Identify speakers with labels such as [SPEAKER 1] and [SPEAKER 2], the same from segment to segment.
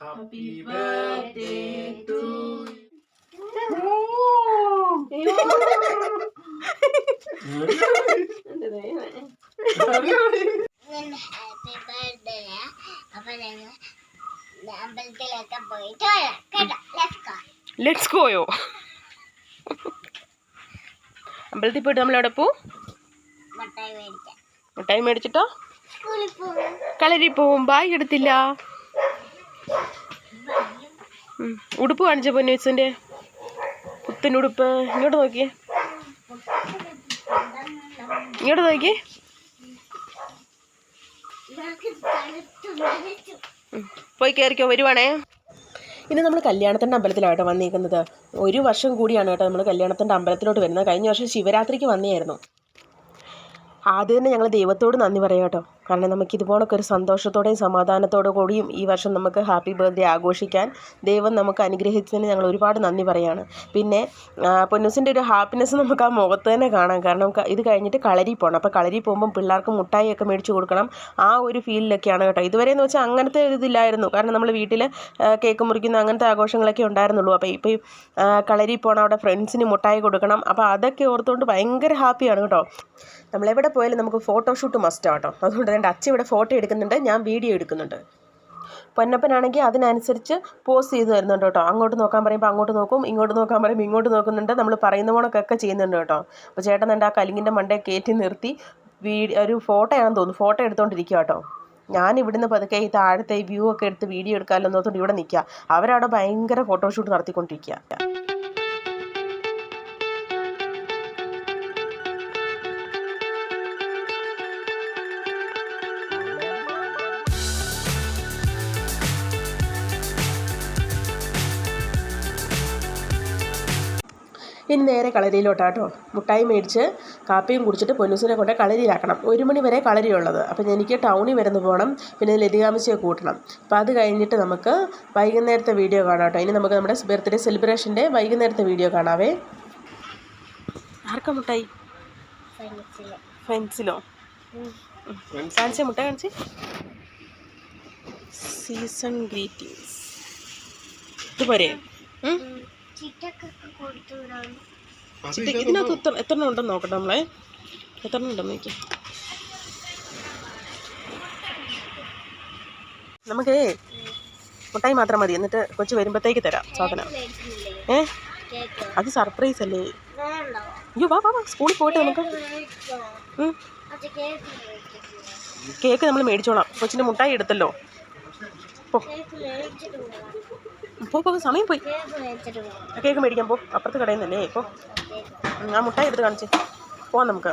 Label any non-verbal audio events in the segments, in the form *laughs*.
[SPEAKER 1] Happy birthday to
[SPEAKER 2] happy birthday ഞങ്ങൾ അമ്പലത്തിലൊക്കെ പോയിട്ട് വരാം കേട്ടോ ലെറ്റ്സ് ഗോ
[SPEAKER 3] ലെറ്റ്സ് ഗോയോ അമ്പലത്തിൽ പോയിട്ട് നമ്മൾ എവിടെ പോവും മിഠായി മേടിച്ചിട്ടോ? കളരി പോവും. ബായ് എടുത്തില്ല. ഉടുപ്പ് കാണിച്ച പൊന്നൂസിന്റെ പുത്തൻ ഉടുപ്പ്. ഇങ്ങോട്ട് നോക്കി ഇങ്ങോട്ട് നോക്കി. പോയി കയറിക്കോ വരുവാണേ. ഇനി നമ്മൾ കല്യാണത്തിന്റെ അമ്പലത്തിലാട്ടോ വന്നിരിക്കുന്നത് ഒരു വർഷം കൂടിയാണ് കേട്ടോ നമ്മൾ കല്യാണത്തിന്റെ അമ്പലത്തിലോട്ട് വരുന്നത്. കഴിഞ്ഞ വർഷം ശിവരാത്രിക്ക് വന്നിരുന്നു ആദ്യം തന്നെ ഞങ്ങൾ ദൈവത്തോട് നന്ദി പറയാം കേട്ടോ. കാരണം നമുക്ക് ഇതുപോലൊക്കെ ഒരു സന്തോഷത്തോടെയും സമാധാനത്തോടു കൂടിയും ഈ വർഷം നമുക്ക് ഹാപ്പി ബർത്ത്ഡേ ആഘോഷിക്കാൻ ദൈവം നമുക്ക് അനുഗ്രഹിച്ചതിന് ഞങ്ങൾ ഒരുപാട് നന്ദി പറയാണ്. പിന്നെ പൊന്നുസിന്റെ ഒരു ഹാപ്പിനെസ് നമുക്ക് ആ മുഖത്ത് തന്നെ കാണാം. കാരണം ഇത് കഴിഞ്ഞിട്ട് കളരി പോകണം അപ്പോൾ കളരി പോകുമ്പം പിള്ളേർക്ക് മുട്ടായിയൊക്കെ മേടിച്ച് കൊടുക്കണം. ആ ഒരു ഫീലിലൊക്കെയാണ് കേട്ടോ. ഇതുവരെ എന്ന് വെച്ചാൽ അങ്ങനത്തെ ഒരു ഇതില്ലായിരുന്നു. കാരണം നമ്മൾ വീട്ടിൽ കേക്ക് മുറിക്കുന്ന അങ്ങനത്തെ ആഘോഷങ്ങളൊക്കെ ഉണ്ടായിരുന്നുള്ളൂ. അപ്പോൾ ഇപ്പോൾ കളരി പോകണം അവിടെ ഫ്രണ്ട്സിന് മുട്ടായി കൊടുക്കണം. അപ്പോൾ അതൊക്കെ ഓർത്തുകൊണ്ട് ഭയങ്കര ഹാപ്പിയാണ് കേട്ടോ. നമ്മളെവിടെ പോയാലും നമുക്ക് ഫോട്ടോഷൂട്ട് മസ്റ്റ് ആട്ടോ. അതുകൊണ്ട് എന്റെ അച്ഛൻ ഇവിടെ ഫോട്ടോ എടുക്കുന്നുണ്ട് ഞാൻ വീഡിയോ എടുക്കുന്നുണ്ട്. പൊന്നപ്പനാണെങ്കിൽ അതിനനുസരിച്ച് പോസ് ചെയ്ത് തരുന്നുണ്ട് കേട്ടോ. അങ്ങോട്ട് നോക്കാൻ പറയുമ്പോൾ അങ്ങോട്ട് നോക്കും ഇങ്ങോട്ട് നോക്കാൻ പറയുമ്പോൾ ഇങ്ങോട്ട് നോക്കുന്നുണ്ട്. നമ്മൾ പറയുന്ന പോണക്കൊക്കെ ചെയ്യുന്നുണ്ട് കേട്ടോ. അപ്പോൾ ചേട്ടൻ എന്റെ ആ കലിങ്ങിന്റെ മണ്ടേ കയറ്റി നിർത്തി വീഡിയോ ഒരു ഫോട്ടോ ആണെന്ന് തോന്നുന്നു. ഫോട്ടോ എടുത്തുകൊണ്ടിരിക്കുക കേട്ടോ. ഞാൻ ഇവിടുന്ന് പതുക്കെ ഈ താഴത്തെ വ്യൂ ഒക്കെ എടുത്ത് വീഡിയോ എടുക്കാമല്ലോ എന്നോർത്തുകൊണ്ട് ഇവിടെ നിൽക്കുക അവരവിടെ ഭയങ്കര ഫോട്ടോഷൂട്ട് നടത്തിക്കൊണ്ടിരിക്കുക ഇനി നേരെ കളരിയിലോട്ടാട്ടോ. മുട്ടായി മേടിച്ച് കാപ്പിയും കുടിച്ചിട്ട് പൊന്നൂസിനെ കൊണ്ട് കളരിയിലാക്കണം. ഒരു മണി വരെ കളരിയുള്ളത്. അപ്പം എനിക്ക് ടൗണിൽ വരുന്ന പോകണം പിന്നെ ലതികാമച്ചിയെ കൂട്ടണം. അപ്പോൾ അത് കഴിഞ്ഞിട്ട് നമുക്ക് വൈകുന്നേരത്തെ വീഡിയോ കാണാം കേട്ടോ ഇനി നമുക്ക് നമ്മുടെ ബർത്ത്ഡേ സെലിബ്രേഷന്റെ വൈകുന്നേരത്തെ വീഡിയോ കാണാവേ. ആർക്കാ മുട്ടായി? ഫ്രണ്ട്സിൽ? കാണിച്ചേ മുട്ട കാണിച്ചേ. Season greetings. ഇത് പോരെ? ഇതിനകത്ത് എത്ര എത്ര എണ്ണം ഉണ്ടെന്ന് നോക്കട്ടെ നമ്മളെ. എത്ര എണ്ണം ഉണ്ടെന്ന് നോക്കി നമുക്കേ മുട്ടായി മാത്രം മതി. എന്നിട്ട് കൊച്ചു വരുമ്പോഴത്തേക്ക് തരാം സാധനം. ഏ? അത് സർപ്രൈസ് അല്ലേ? അയ്യോ വാ വാ വാ. സ്കൂളിൽ പോയിട്ട് നമുക്ക്
[SPEAKER 2] കേക്ക്
[SPEAKER 3] നമ്മൾ മേടിച്ചോളാം. കൊച്ചിന്റെ മുട്ടായി എടുത്തല്ലോ. പോ. പോ പോ സമയം പോയി.
[SPEAKER 2] കേക്ക്
[SPEAKER 3] മേടിക്കാൻ പോ. അപ്പുറത്ത് കടയിൽ നിന്നല്ലേ. പോ. ആ മുട്ടായി എടുത്ത് കാണിച്ച്. പോവാം നമുക്ക്.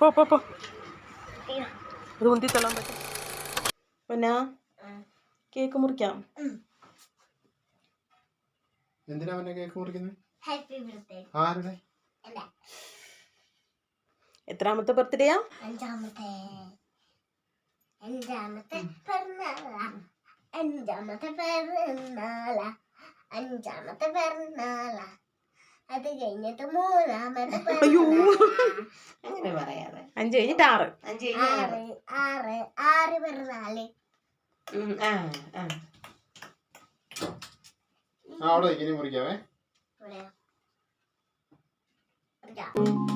[SPEAKER 3] പോ പോ പോ. ഇത് ഉന്തി തള്ളാൻ പറ്റും. പിന്നെ കേക്ക് മുറിക്കാം.
[SPEAKER 1] എന്തിനാ കേക്ക് മുറിക്കുന്നത്
[SPEAKER 2] ഹാപ്പി ബർത്ത്ഡേ
[SPEAKER 1] ആരുടെ?
[SPEAKER 3] എത്രാമത്തെ ബർത്ത്ഡേയാ?
[SPEAKER 2] അഞ്ചാമത്തെ. അഞ്ചാമത്തെ പിറന്നാളാ. അഞ്ചാമത്തെ പിറന്നാളാ. അഞ്ചാമത്തെ അത് കഴിഞ്ഞിട്ട് മൂന്നാമത്തെ
[SPEAKER 4] അങ്ങനെ പറയാതെ
[SPEAKER 3] അഞ്ച് കഴിഞ്ഞിട്ട് ആറ്.
[SPEAKER 4] അഞ്ച് കഴിഞ്ഞ്
[SPEAKER 2] ആറ്. ആറ് ആറ് പിറന്നാൾ.
[SPEAKER 4] ഉം,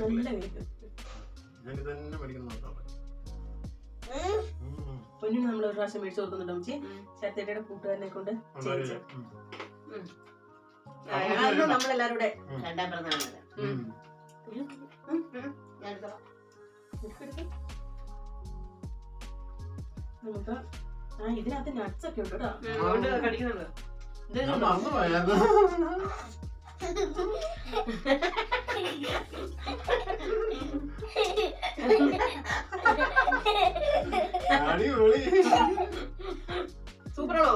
[SPEAKER 3] കേക്ക്
[SPEAKER 1] ഞാൻ തന്നെ മേടിക്കണം നോക്കാം
[SPEAKER 2] ഉം.
[SPEAKER 3] പൊന്നിന് നമ്മൾ ഒരു പ്രാവശ്യം മേടിച്ചു കൊടുക്കുന്നുണ്ട് അമ്മച്ചി. ശരത്തേട്ടയുടെ കൂട്ടുകാരനെ കൊണ്ട് നമ്മളെല്ലാരും കൂടെ
[SPEAKER 4] രണ്ടാം പിറന്നാളല്ല ഞാൻ
[SPEAKER 3] നമുക്ക് ഇതിനകത്ത് നട്ട്സ് ഒക്കെ ഉണ്ട് കേട്ടോ.
[SPEAKER 4] കടിക്കുന്നുണ്ട്
[SPEAKER 1] അടിപൊളി.
[SPEAKER 3] സൂപ്പറാണോ?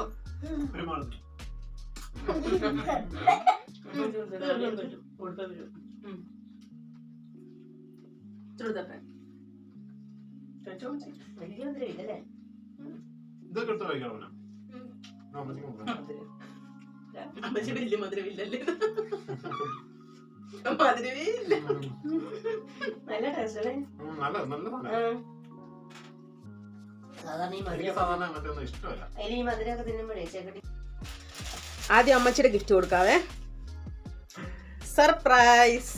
[SPEAKER 4] മധുരം ഇല്ലല്ലേ?
[SPEAKER 1] ഇതൊക്കെ എടുത്ത് കഴിക്കണം അവനെ. അമ്മച്ചിക്ക് കൊടുക്കാം.
[SPEAKER 3] അമ്മച്ചി വലിയ മധുരമില്ലല്ലേ മധുരമേ ഇല്ല.
[SPEAKER 4] നല്ല ടേസ്റ്റ് അല്ലേ?
[SPEAKER 1] നല്ല നല്ലതാണ്
[SPEAKER 4] സാധാരണ ഈ
[SPEAKER 1] എനിക്ക്
[SPEAKER 4] മധുരം
[SPEAKER 1] സാധാരണ മറ്റൊന്നും ഇഷ്ടമല്ല.
[SPEAKER 4] അതിൽ ഈ മധുരമൊക്കെ തിന്നുമ്പോഴേ ചേക്കട്ടി
[SPEAKER 3] ആദ്യം അമ്മച്ചിയുടെ ഗിഫ്റ്റ് കൊടുക്കാവേ. സർപ്രൈസ്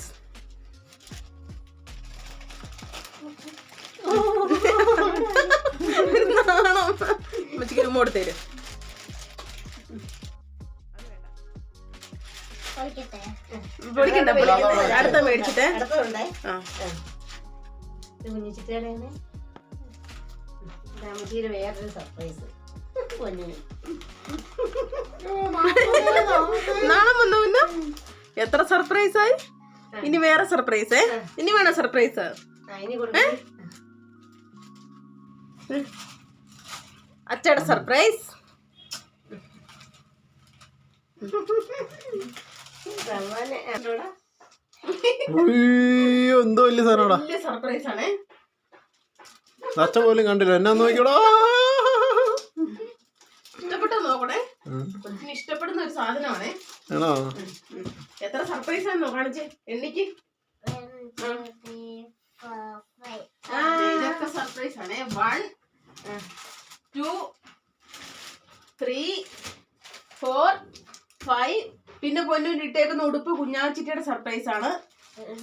[SPEAKER 3] *laughs* *laughs* അമ്മച്ചിക്ക് ഉമ്മ കൊടുത്തു
[SPEAKER 2] തരും
[SPEAKER 3] പൊളിക്കണ്ട പൊളിക്കണ്ട അടുത്ത മേടിച്ചിട്ട്. ആ.
[SPEAKER 4] വേറൊരു സർപ്രൈസ്
[SPEAKER 3] നാളെ വന്നു പിന്നെ എത്ര സർപ്രൈസ് ആയി? ഇനി വേറെ സർപ്രൈസ് ഇനി വേണം സർപ്രൈസ്
[SPEAKER 4] കൊടുക്കും.
[SPEAKER 3] അച്ചയുടെ സർപ്രൈസ്
[SPEAKER 1] എന്തോ വലിയ സാധനമാടാ.
[SPEAKER 3] സർപ്രൈസ് ആണേ.
[SPEAKER 1] അച്ഛ പോലും കണ്ടില്ല. എന്നാ നോക്കിയോടാ.
[SPEAKER 3] ഇഷ്ടപ്പെട്ടോ നോക്കണേ? കൊച്ചിന് ഇഷ്ടപ്പെടുന്ന ഒരു സാധനമാണേ.
[SPEAKER 1] ആണോ?
[SPEAKER 3] എത്ര സർപ്രൈസ് ആണെന്നോ കാണിച്ചേ? എണ്ണിക്ക്. സർപ്രൈസ് ആണേ. One two three four five പിന്നെ പൊന്നൂന് ഇട്ടേക്കുന്ന ഉടുപ്പ് കുഞ്ഞാച്ചിറ്റയുടെ സർപ്രൈസ് ആണ്.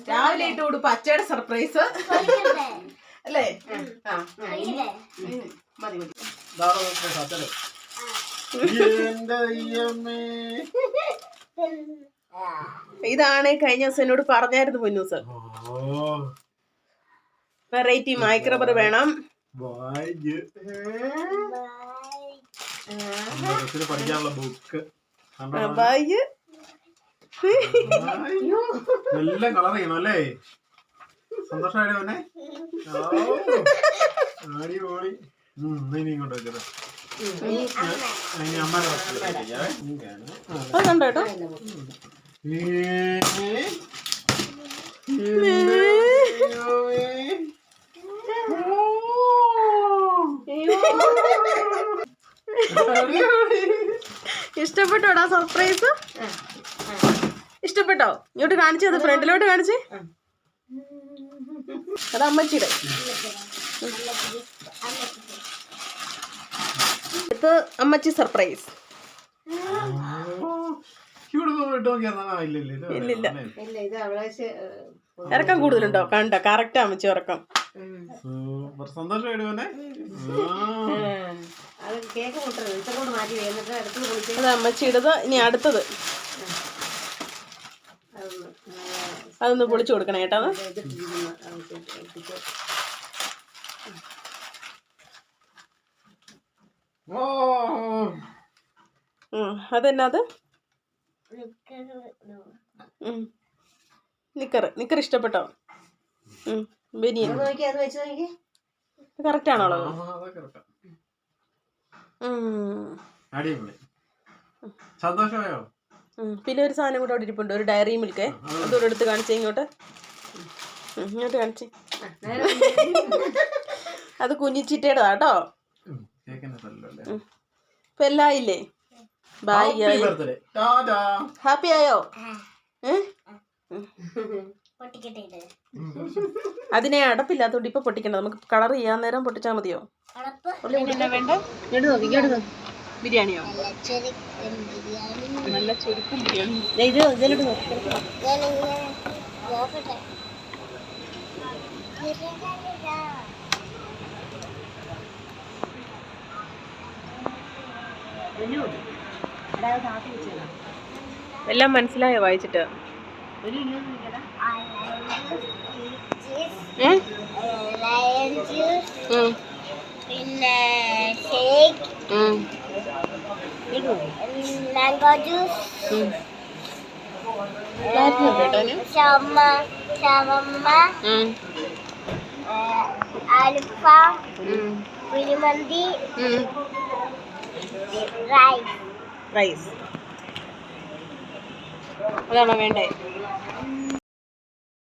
[SPEAKER 3] രാവിലെ ഇട്ട ഉടുപ്പ് അച്ചയുടെ സർപ്രൈസ് അല്ലേ? ആ മതി മതി. ഇതാണ് കഴിഞ്ഞ ദിവസം എന്നോട് പറഞ്ഞായിരുന്നു പൊന്നൂസ് വെറൈറ്റി മൈക്രോബർ വേണം.
[SPEAKER 1] പഠിക്കാനുള്ള ബുക്ക് എല്ലാം കളർ ചെയ്യണം അല്ലേ? സന്തോഷമായിട്ട് അവനെ ഇനി ഇങ്ങോട്ട്. അടിപൊളി.
[SPEAKER 3] ഇഷ്ടപ്പെട്ടോടാ സർപ്രൈസ് ഇഷ്ടപ്പെട്ടോ? ഇങ്ങോട്ട് കാണിച്ചു അത് ഫ്രണ്ടിലോട്ട് കാണിച്ച്? അത് അമ്മച്ചിയുടെ. ഇത് അമ്മച്ചി സർപ്രൈസ് ഇറക്കം കൂടുതലുണ്ടോ? കണ്ട? കറക്റ്റ് അമ്മച്ചി ഇറക്കം
[SPEAKER 1] സൂപ്പർ. സന്തോഷമായിട്ട് അടുത്തത്
[SPEAKER 4] അത് ഇനി മുട്ടരുത് ഇത്രക്കൂടെ മാറ്റി എന്നിട്ട് അടുത്ത് കുളിച്ച്
[SPEAKER 3] അത് അമ്മച്ചിയുടേത് ഇനി അടുത്തത്
[SPEAKER 4] അതൊന്ന്
[SPEAKER 3] അതൊന്ന് പൊളിച്ചു കൊടുക്കണം കേട്ടോ. അതെന്നാ അത്? നിക്കർ നിക്കർ ഇഷ്ടപ്പെട്ടോ? ഉം, ബനിയൻ.
[SPEAKER 4] അത് നോക്കി അത് വെച്ച് നോക്കി.
[SPEAKER 3] കറക്റ്റ് ആണോ?
[SPEAKER 1] സന്തോഷമായോ?
[SPEAKER 3] പിന്നെ ഒരു സാധനം കൂടെ അവിടെ ഇരിപ്പുണ്ട്. ഒരു ഡയറി മിൽക്ക്. അതോടെ എടുത്ത് കാണിച്ചേ ഇങ്ങോട്ട്. ഇങ്ങോട്ട് കാണിച്ചേ.
[SPEAKER 4] ആ, നേരെ
[SPEAKER 3] അത് കുഞ്ഞിച്ചിട്ടേടാ കേട്ടോ ഇപ്പൊ എല്ലാം ഇല്ലേ ബായ്
[SPEAKER 1] ഹാപ്പി
[SPEAKER 3] ആയോ. അതിനെ അടപ്പില്ലാത്തോണ്ട് ഇപ്പൊ പൊട്ടിക്കണ്ട. നമുക്ക് കളർ ചെയ്യാൻ നേരം പൊട്ടിച്ചാ മതിയോ?
[SPEAKER 2] അടപ്പ്
[SPEAKER 3] വേണ്ട?
[SPEAKER 4] ഇങ്ങോട്ട് നോക്കി ഇങ്ങോട്ട് നോക്കി.
[SPEAKER 3] ബിരിയാണിയോ നല്ല ചുരുക്കും ബിരിയാണി.
[SPEAKER 4] ദേ ഇത് ഇതിലോട്ട്
[SPEAKER 3] എല്ലാം മനസ്സിലായോ വായിച്ചിട്ട്.
[SPEAKER 2] പിന്നെ ഷേക്ക്. മാംഗോ ജ്യൂസ് അൽഫാം. കുഴിമന്തി റൈസ്
[SPEAKER 3] അതാണോ വേണ്ടേ?